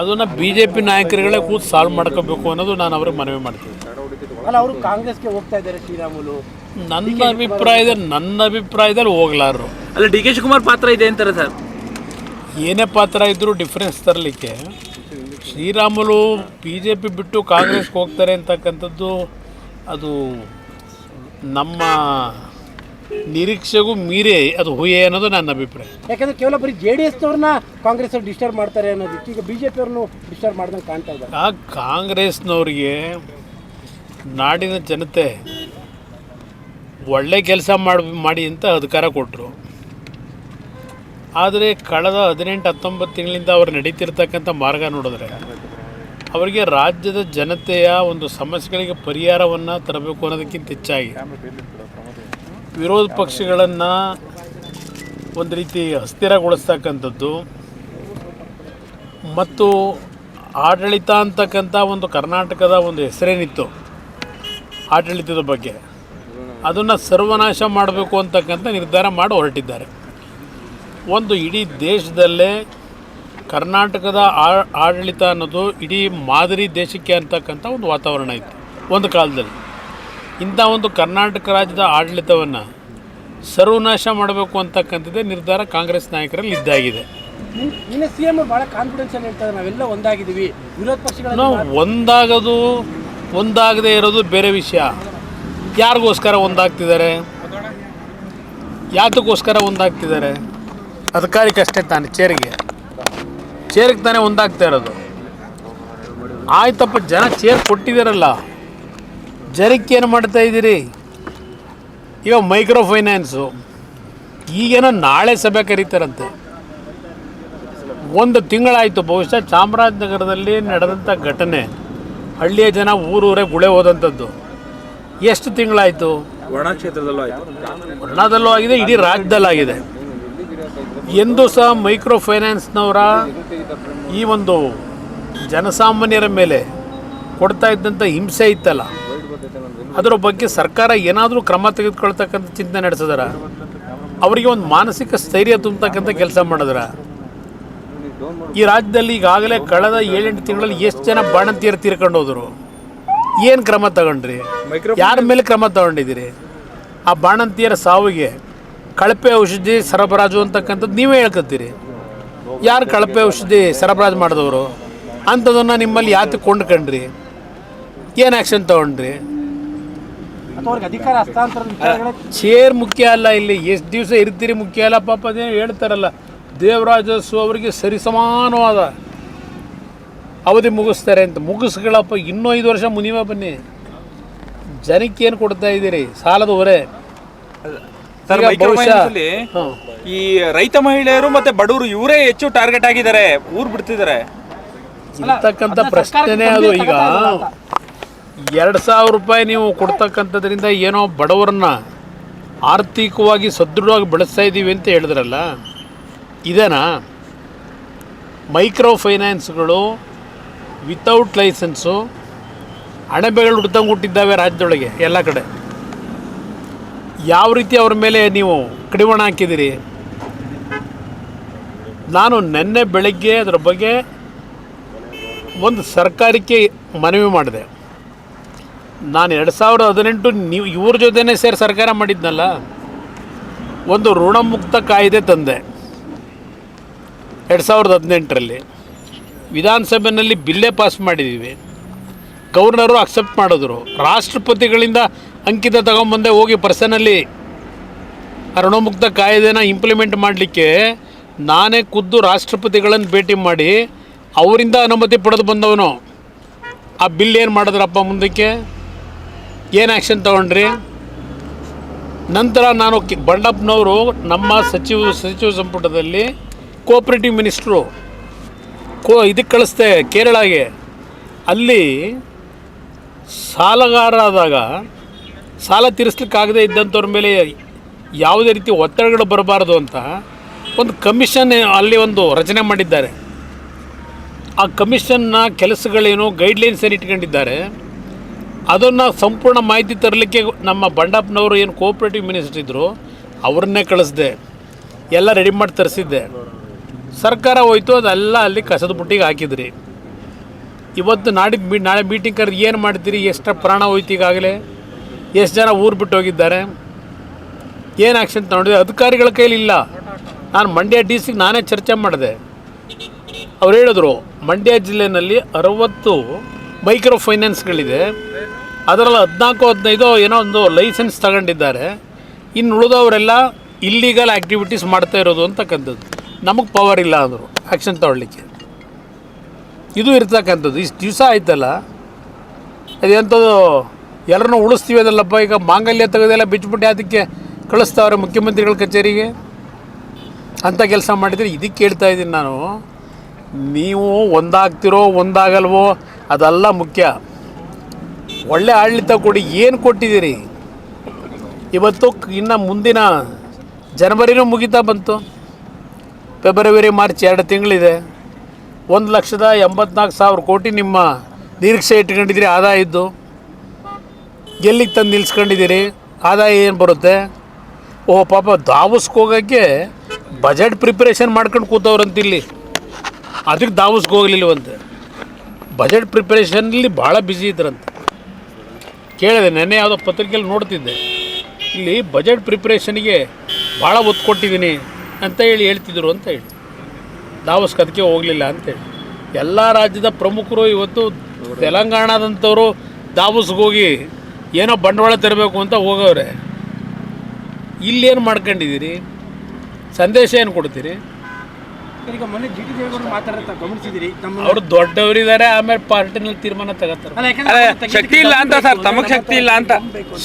ಅದನ್ನು B J P ನಾಯಕರುಗಳೇ ಕೂತು solve ಮಾಡ್ಕೋಬೇಕು ಅನ್ನೋದು ನಾನು ಅವ್ರಿಗೆ ಮನವಿ ಮಾಡ್ತೀನಿ. ಅಲ್ಲ ಅವರು ಕಾಂಗ್ರೆಸ್ಗೆ ಹೋಗ್ತಾ ಇದ್ದಾರೆ ಶ್ರೀರಾಮುಲು. ನನ್ನ ಅಭಿಪ್ರಾಯದಲ್ಲಿ ನನ್ನ ಅಭಿಪ್ರಾಯದಲ್ಲಿ ಹೋಗ್ಲಾರು ಅಲ್ಲ ಡಿ ಕೆ ಶಿವಕುಮಾರ್ ಪಾತ್ರ ಇದೆ ಅಂತಾರೆ ಸರ್. ಏನೇ ಪಾತ್ರ ಇದ್ದರೂ ಡಿಫ್ರೆನ್ಸ್ ತರಲಿಕ್ಕೆ. ಶ್ರೀರಾಮುಲು ಬಿ ಜೆ ಪಿ ಬಿಟ್ಟು ಕಾಂಗ್ರೆಸ್ಗೆ ಹೋಗ್ತಾರೆ ಅಂತಕ್ಕಂಥದ್ದು ಅದು ನಮ್ಮ ನಿರೀಕ್ಷೆಗೂ ಮೀರಿ ಅದು ಹುಯೆ ಅನ್ನೋದು ನನ್ನ ಅಭಿಪ್ರಾಯ. ಯಾಕಂದ್ರೆ ಕೇವಲ ಬರೀ ಜೆ ಡಿ ಎಸ್ನವ್ರನ್ನ ಕಾಂಗ್ರೆಸ್ ಅವ್ರು ಡಿಸ್ಟರ್ಬ್ ಮಾಡ್ತಾರೆ ಅನ್ನೋದಕ್ಕೆ ಈಗ ಬಿ ಜೆ ಪಿಯವ್ರನ್ನು ಡಿಸ್ಟರ್ಬ್ ಮಾಡ್ದಂಗೆ ಕಾಣ್ತಾ ಇದ್ದಾರೆ. ಆ ಕಾಂಗ್ರೆಸ್ನವ್ರಿಗೆ ನಾಡಿನ ಜನತೆ ಒಳ್ಳೆ ಕೆಲಸ ಮಾಡಿ ಮಾಡಿ ಅಂತ ಅಧಿಕಾರ ಕೊಟ್ಟರು ಆದರೆ ಕಳೆದ ಹದಿನೆಂಟು ಹತ್ತೊಂಬತ್ತು ತಿಂಗಳಿಂದ ಅವ್ರು ನಡೀತಿರ್ತಕ್ಕಂಥ ಮಾರ್ಗ ನೋಡಿದ್ರೆ ಅವರಿಗೆ ರಾಜ್ಯದ ಜನತೆಯ ಒಂದು ಸಮಸ್ಯೆಗಳಿಗೆ ಪರಿಹಾರವನ್ನು ತರಬೇಕು ಅನ್ನೋದಕ್ಕಿಂತ ಹೆಚ್ಚಾಗಿ ವಿರೋಧ ಪಕ್ಷಗಳನ್ನು ಒಂದು ರೀತಿ ಅಸ್ಥಿರಗೊಳಿಸ್ತಕ್ಕಂಥದ್ದು ಮತ್ತು ಆಡಳಿತ ಅಂತಕ್ಕಂಥ ಒಂದು ಕರ್ನಾಟಕದ ಒಂದು ಹೆಸರೇನಿತ್ತು ಆಡಳಿತದ ಬಗ್ಗೆ. ಅದನ್ನು ಸರ್ವನಾಶ ಮಾಡಬೇಕು ಅಂತಕ್ಕಂಥ ನಿರ್ಧಾರ ಮಾಡಿ ಹೊರಟಿದ್ದಾರೆ. ಒಂದು ಇಡೀ ದೇಶದಲ್ಲೇ ಕರ್ನಾಟಕದ ಆಡಳಿತ ಅನ್ನೋದು ಇಡೀ ಮಾದರಿ ದೇಶಕ್ಕೆ ಅಂತಕ್ಕಂಥ ಒಂದು ವಾತಾವರಣ ಇತ್ತು. ಒಂದು ಕಾಲದಲ್ಲಿ. ಇಂಥ ಒಂದು ಕರ್ನಾಟಕ ರಾಜ್ಯದ ಆಡಳಿತವನ್ನು ಸರ್ವನಾಶ ಮಾಡಬೇಕು ಅಂತಕ್ಕಂಥದ್ದೇ ನಿರ್ಧಾರ ಕಾಂಗ್ರೆಸ್ ನಾಯಕರಲ್ಲಿ ಇದ್ದಾಗಿದೆ. ನಿನ್- ನಿನ್ನೆ ಸಿ ಎಂ ಭಾಳ ಹೇಳ್ತಾರೆ ನಾವೆಲ್ಲ ಒಂದಾಗಿದ್ದೀವಿ ವಿರೋಧ ಪಕ್ಷಗಳ ನಾವು ಒಂದಾಗೋದು ಒಂದಾಗದೇ ಇರೋದು ಬೇರೆ ವಿಷಯ. ಯಾರಿಗೋಸ್ಕರ ಒಂದಾಗ್ತಿದ್ದಾರೆ? ಯಾತಕ್ಕೋಸ್ಕರ ಒಂದಾಗ್ತಿದ್ದಾರೆ? ಅಧಿಕಾರಿಕಷ್ಟೇ ತಾನೆ ಚೇರಿಗೆ. ಚೇರಿಗೆ ತಾನೇ ಒಂದಾಗ್ತಾ ಇರೋದು. ಆಯ್ತಪ್ಪ ಜನ ಚೇರ್ ಕೊಟ್ಟಿದ್ದಾರಲ್ಲ. ಜನಕ್ಕೆ ಏನು ಮಾಡ್ತಾ ಇದ್ದೀರಿ. ಈಗ ಮೈಕ್ರೋ ಫೈನಾನ್ಸು ಈಗೇನೋ ನಾಳೆ ಸಭೆ ಕರೀತಾರಂತೆ. ಒಂದು ತಿಂಗಳಾಯಿತು ಬಹುಶಃ ಚಾಮರಾಜನಗರದಲ್ಲಿ ನಡೆದಂಥ ಘಟನೆ. ಹಳ್ಳಿಯ ಜನ ಊರೂರೇ ಗುಳೆ ಹೋದಂಥದ್ದು. ಎಷ್ಟು ತಿಂಗಳಾಯಿತು? ಒಣ ಕ್ಷೇತ್ರದಲ್ಲೂ ಆಯಿತು. ವರ್ಣದಲ್ಲೂ ಆಗಿದೆ ಇಡೀ ರಾಜ್ಯದಲ್ಲಾಗಿದೆ ಎಂದು ಸಹ ಮೈಕ್ರೋ ಫೈನಾನ್ಸ್ನವರ ಈ ಒಂದು ಜನಸಾಮಾನ್ಯರ ಮೇಲೆ ಕೊಡ್ತಾ ಇದ್ದಂಥ ಹಿಂಸೆ ಇತ್ತಲ್ಲ. ಅದರ ಬಗ್ಗೆ ಸರ್ಕಾರ ಏನಾದರೂ ಕ್ರಮ ತೆಗೆದುಕೊಳ್ತಕ್ಕಂಥ ಚಿಂತನೆ ನಡೆಸಿದಾರ? ಅವರಿಗೆ ಒಂದು ಮಾನಸಿಕ ಸ್ಥೈರ್ಯ ತುಂಬತಕ್ಕಂಥ ಕೆಲಸ ಮಾಡಿದ್ರ? ಈ ರಾಜ್ಯದಲ್ಲಿ ಈಗಾಗಲೇ ಕಳೆದ ಏಳೆಂಟು ತಿಂಗಳಲ್ಲಿ ಎಷ್ಟು ಜನ ಬಾಣಂತಿಯರು ತೀರ್ಕೊಂಡು ಹೋದರು? ಏನು ಕ್ರಮ ತಗೊಂಡ್ರಿ? ಯಾರ ಮೇಲೆ ಕ್ರಮ ತಗೊಂಡಿದ್ದೀರಿ? ಆ ಬಾಣಂತಿಯರ ಸಾವಿಗೆ ಕಳಪೆ ಔಷಧಿ ಸರಬರಾಜು ಅಂತಕ್ಕಂಥದ್ದು ನೀವೇ ಹೇಳ್ಕೊತೀರಿ ಯಾರು ಕಳಪೆ ಔಷಧಿ ಸರಬರಾಜು ಮಾಡಿದವರು? ಅಂಥದನ್ನು ನಿಮ್ಮಲ್ಲಿ ಯಾತಕ್ಕೆ ಕೊಂಡ್ಕೊಂಡ್ರಿ? ಏನು ಆ್ಯಕ್ಷನ್ ತಗೊಂಡ್ರಿ? ಅಥವಾ ಅವ್ರಿಗೆ ಅಧಿಕಾರ ಹಸ್ತಾಂತರದ ವಿಚಾರಗಳೇ? ಚೇರ್ ಮುಖ್ಯ ಅಲ್ಲ ಇಲ್ಲಿ. ಎಷ್ಟು ದಿವಸ ಇರ್ತೀರಿ ಮುಖ್ಯ ಅಲ್ಲ ಪಾಪ ಅದೇನು ಹೇಳ್ತಾರಲ್ಲ. ದೇವರಾಜಸ್ಸು ಅವರಿಗೆ ಸರಿಸಮಾನವಾದ ಅವಧಿ ಮುಗಿಸ್ತಾರೆ ಅಂತ. ಮುಗಿಸ್ಗಳಪ್ಪ ಇನ್ನೂ ಐದು ವರ್ಷ ಮುನಿಮ ಬನ್ನಿ. ಜನಕ್ಕೆ ಏನು ಕೊಡ್ತಾ ಇದ್ದೀರಿ? ಸಾಲದ ಹೊರೆ. ಸರ್ ಈಗ ಮೈಕ್ರೋ ಬಹುಶಃ- ಫೈನಾನ್ಸ್ ಅಲ್ಲಿ ಹಾಂ. ಈ ರೈತ ಮಹಿಳೆಯರು ಮತ್ತೆ ಬಡವರು ಇವರೇ ಹೆಚ್ಚು ಟಾರ್ಗೆಟ್ ಆಗಿದ್ದಾರೆ. ಊರ್ ಬಿಡ್ತಿದ್ದಾರೆ. ಇರ್ತಕ್ಕಂಥ ಪ್ರಶ್ನೆನೇ ಅದು ಈಗ. ಎರಡು ಸಾವಿರ ರೂಪಾಯಿ ನೀವು ಕೊಡ್ತಕ್ಕಂಥದ್ರಿಂದ ಏನೋ ಬಡವರನ್ನ ಆರ್ಥಿಕವಾಗಿ ಸದೃಢವಾಗಿ ಬೆಳೆಸ್ತಾ ಇದ್ದೀವಿ ಅಂತ ಹೇಳಿದ್ರಲ್ಲ, ಇದೇನಾ? ಮೈಕ್ರೋ ಫೈನಾನ್ಸ್ಗಳು ವಿತೌಟ್ ಲೈಸೆನ್ಸು ಅಣಬೆಗಳು ಹುಡ್ತಂಗೆ ಹುಟ್ಟಿದ್ದಾವೆ ರಾಜ್ಯದೊಳಗೆ ಎಲ್ಲ ಕಡೆ. ಯಾವ ರೀತಿ ಅವ್ರ ಮೇಲೆ ನೀವು ಕಡಿವಾಣ ಹಾಕಿದ್ದೀರಿ? ನಾನು ನಿನ್ನೆ ಬೆಳಗ್ಗೆ ಅದರ ಬಗ್ಗೆ ಒಂದು ಸರ್ಕಾರಕ್ಕೆ ಮನವಿ ಮಾಡಿದೆ. ನಾನು ಎರಡು ಸಾವಿರದ ಹದಿನೆಂಟು ನೀವು ಇವ್ರ ಜೊತೆನೇ ಸೇರಿ ಸರ್ಕಾರ ಮಾಡಿದ್ನಲ್ಲ, ಒಂದು ಋಣಮುಕ್ತ ಕಾಯ್ದೆ ತಂದೆ. ಎರಡು ಸಾವಿರದ ಹದಿನೆಂಟರಲ್ಲಿ ವಿಧಾನಸಭೆಯಲ್ಲಿ ಬಿಲ್ಲೇ ಪಾಸ್ ಮಾಡಿದ್ದೀವಿ ಗವರ್ನರು ಅಕ್ಸೆಪ್ಟ್ ಮಾಡಿದ್ರು. ರಾಷ್ಟ್ರಪತಿಗಳಿಂದ ಅಂಕಿತ ತಗೊಂಬಂದೆ ಹೋಗಿ ಪರ್ಸನಲ್ಲಿ ಋಣಮುಕ್ತ ಕಾಯ್ದೆನ ಇಂಪ್ಲಿಮೆಂಟ್ ಮಾಡಲಿಕ್ಕೆ ನಾನೇ ಖುದ್ದು ರಾಷ್ಟ್ರಪತಿಗಳನ್ನು ಭೇಟಿ ಮಾಡಿ ಅವರಿಂದ ಅನುಮತಿ ಪಡೆದು ಬಂದವನು. ಆ ಬಿಲ್ ಏನು ಮಾಡಿದ್ರಪ್ಪ ಮುಂದಕ್ಕೆ? ಏನು ಆ್ಯಕ್ಷನ್ ತಗೊಂಡ್ರಿ? ನಂತರ ನಾನು ಬಂಡಪ್ಪನವರು ನಮ್ಮ ಸಚಿವ ಸಚಿವ ಸಂಪುಟದಲ್ಲಿ ಕೋಆಪ್ರೇಟಿವ್ ಮಿನಿಸ್ಟ್ರು ಕೋ ಇದಕ್ಕೆ ಕಳಿಸ್ದೆ ಕೇರಳಗೆ. ಅಲ್ಲಿ ಸಾಲಗಾರರಾದಾಗ, ಸಾಲ ತೀರಿಸ್ಲಿಕ್ಕಾಗದೇ ಇದ್ದಂಥವ್ರ ಮೇಲೆ ಯಾವುದೇ ರೀತಿ ಒತ್ತಡಗಳು ಬರಬಾರ್ದು ಅಂತ ಒಂದು ಕಮಿಷನ್ ಅಲ್ಲಿ ಒಂದು ರಚನೆ ಮಾಡಿದ್ದಾರೆ. ಆ ಕಮಿಷನ್ನ ಕೆಲಸಗಳೇನು ಗೈಡ್ಲೈನ್ಸ್ ಏನು ಇಟ್ಕೊಂಡಿದ್ದಾರೆ. ಅದನ್ನು ಸಂಪೂರ್ಣ ಮಾಹಿತಿ ತರಲಿಕ್ಕೆ ನಮ್ಮ ಬಂಡಪ್ಪನವರು ಏನು ಕೋಆಪ್ರೇಟಿವ್ ಮಿನಿಸ್ಟರ್ ಇದ್ದರು ಅವ್ರನ್ನೇ ಕಳಿಸ್ದೆ. ಎಲ್ಲ ರೆಡಿ ಮಾಡಿ ತರಿಸಿದ್ದೆ. ಸರ್ಕಾರ ಹೋಯ್ತು, ಅದೆಲ್ಲ ಅಲ್ಲಿ ಕಸದ ಬುಟ್ಟಿಗೆ ಹಾಕಿದ್ರಿ. ಇವತ್ತು ನಾಡಿದ್ದು ಮೀ, ನಾಳೆ ಮೀಟಿಂಗ್ ಕರೆದು ಏನು ಮಾಡ್ತೀರಿ? ಎಷ್ಟು ಪ್ರಾಣ ಹೋಯ್ತು ಈಗಾಗಲೇ? ಎಷ್ಟು ಜನ ಊರು ಬಿಟ್ಟು ಹೋಗಿದ್ದಾರೆ? ಏನು ಆ್ಯಕ್ಷನ್ ತಗೊಂಡಿದೆ ಅಧಿಕಾರಿಗಳ ಕೈಲಿ ಇಲ್ಲ. ನಾನು ಮಂಡ್ಯ ಡಿ ಸಿಗೆ ನಾನೇ ಚರ್ಚೆ ಮಾಡಿದೆ. ಅವ್ರು ಹೇಳಿದ್ರು, ಮಂಡ್ಯ ಜಿಲ್ಲೆಯಲ್ಲಿ ಅರವತ್ತು ಮೈಕ್ರೋ ಫೈನಾನ್ಸ್ಗಳಿದೆ ಅದರಲ್ಲಿ ಹದಿನಾಲ್ಕು, ಹದಿನೈದು ಏನೋ ಒಂದು ಲೈಸೆನ್ಸ್ ತಗೊಂಡಿದ್ದಾರೆ. ಇನ್ನು ಉಳಿದವರೆಲ್ಲ ಇಲ್ಲೀಗಲ್ ಆ್ಯಕ್ಟಿವಿಟೀಸ್ ಮಾಡ್ತಾ ಇರೋದು ಅಂತಕ್ಕಂಥದ್ದು. ನಮಗೆ ಪವರ್ ಇಲ್ಲ ಅಂದರು ಆ್ಯಕ್ಷನ್ ತಗೊಳ್ಳಿಕ್ಕೆ. ಇದು ಇರ್ತಕ್ಕಂಥದ್ದು. ಇಷ್ಟು ದಿವಸ ಆಯ್ತಲ್ಲ ಅದೆಂಥದ್ದು ಎಲ್ಲರನ್ನೂ ಉಳಿಸ್ತೀವಿ ಅದಲ್ಲಪ್ಪ, ಈಗ ಮಾಂಗಲ್ಯ ತೆಗೆದೆಲ್ಲ ಬಿಚ್ಚಿಬಿಟ್ಟು ಅದಕ್ಕೆ ಕಳಿಸ್ತಾವ್ರೆ ಮುಖ್ಯಮಂತ್ರಿಗಳ ಕಚೇರಿಗೆ. ಅಂಥ ಕೆಲಸ ಮಾಡಿದರೆ ಇದಕ್ಕೆ ಕೇಳ್ತಾ ಇದ್ದೀನಿ ನಾನು. ನೀವು ಒಂದಾಗ್ತಿರೋ ಒಂದಾಗಲ್ವೋ, ಅದೆಲ್ಲ ಮುಖ್ಯ. ಒಳ್ಳೆ ಆಡಳಿತ ಕೊಡಿ, ಏನು ಕೊಟ್ಟಿದ್ದೀರಿ? ಇವತ್ತು ಇನ್ನು ಮುಂದಿನ ಜನವರಿನೂ ಮುಗಿತಾ ಬಂತು. ಫೆಬ್ರವರಿ, ಮಾರ್ಚ್ ಎರಡು ತಿಂಗಳಿದೆ. ಒಂದು ಲಕ್ಷದ ಎಂಬತ್ನಾಲ್ಕು ಸಾವಿರ ಕೋಟಿ ನಿಮ್ಮ ನಿರೀಕ್ಷೆ ಇಟ್ಕೊಂಡಿದ್ದೀರಿ, ಆದಾಯ ಇದ್ದು. ಎಲ್ಲಿಗೆ ತಂದು ನಿಲ್ಸ್ಕೊಂಡಿದ್ದೀರಿ? ಆದಾಯ ಏನು ಬರುತ್ತೆ? ಓ, ಪಾಪ ದಾವಸ್ಗೆ ಹೋಗೋಕ್ಕೆ ಬಜೆಟ್ ಪ್ರಿಪ್ರೇಷನ್ ಮಾಡ್ಕೊಂಡು ಕೂತವ್ರಂತ ಇಲ್ಲಿ. ಅದಕ್ಕೆ ದಾವಸ್ಗೆ ಹೋಗಲಿಲ್ಲವಂತೆ ಬಜೆಟ್ ಪ್ರಿಪ್ರೇಷನಲ್ಲಿ ಭಾಳ ಬ್ಯುಸಿ ಇದ್ರಂತೆ. ಕೇಳಿದೆ ನೆನ್ನೆ ಯಾವುದೋ ಪತ್ರಿಕೆಯಲ್ಲಿ ನೋಡ್ತಿದ್ದೆ. ಇಲ್ಲಿ ಬಜೆಟ್ ಪ್ರಿಪ್ರೇಷನ್ಗೆ ಭಾಳ ಒತ್ತು ಕೊಟ್ಟಿದ್ದೀನಿ ಅಂತ ಹೇಳಿ ಹೇಳ್ತಿದ್ರು ಅಂತ ಹೇಳಿ. ದಾವಸ್ಗೆ ಅದಕ್ಕೆ ಹೋಗಲಿಲ್ಲ ಅಂತೇಳಿ ಎಲ್ಲ ರಾಜ್ಯದ ಪ್ರಮುಖರು ಇವತ್ತು ತೆಲಂಗಾಣದಂಥವರು ದಾವಸ್ಗೆ ಹೋಗಿ ಏನೋ ಬಂಡವಾಳ ತರಬೇಕು ಅಂತ ಹೋಗವ್ರೆ. ಇಲ್ಲೇನು ಮಾಡ್ಕೊಂಡಿದ್ದೀರಿ? ಸಂದೇಶ ಏನು ಕೊಡ್ತೀರಿ? ಈಗ ಮೊನ್ನೆ ಜಿ ಟಿ ದೇವೇಗೌಡರು ಮಾತಾಡತ್ತ ಗಮನಿಸಿದಿರಿ ತಮ್ಮ ಅವರು ದೊಡ್ಡವರಿದ್ದಾರೆ ಆಮೇಲೆ ಪಾರ್ಟಿನಲ್ಲಿ ತೀರ್ಮಾನ ತಗೋತಾರೆ. ಶಕ್ತಿ ಇಲ್ಲ ಅಂತ ಸರ್ ತಮಗ್ ಶಕ್ತಿ ಇಲ್ಲ ಅಂತ.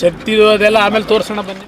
ಶಕ್ತಿ ಅದೆಲ್ಲ ಆಮೇಲೆ ತೋರ್ಸೋಣ ಬನ್ನಿ.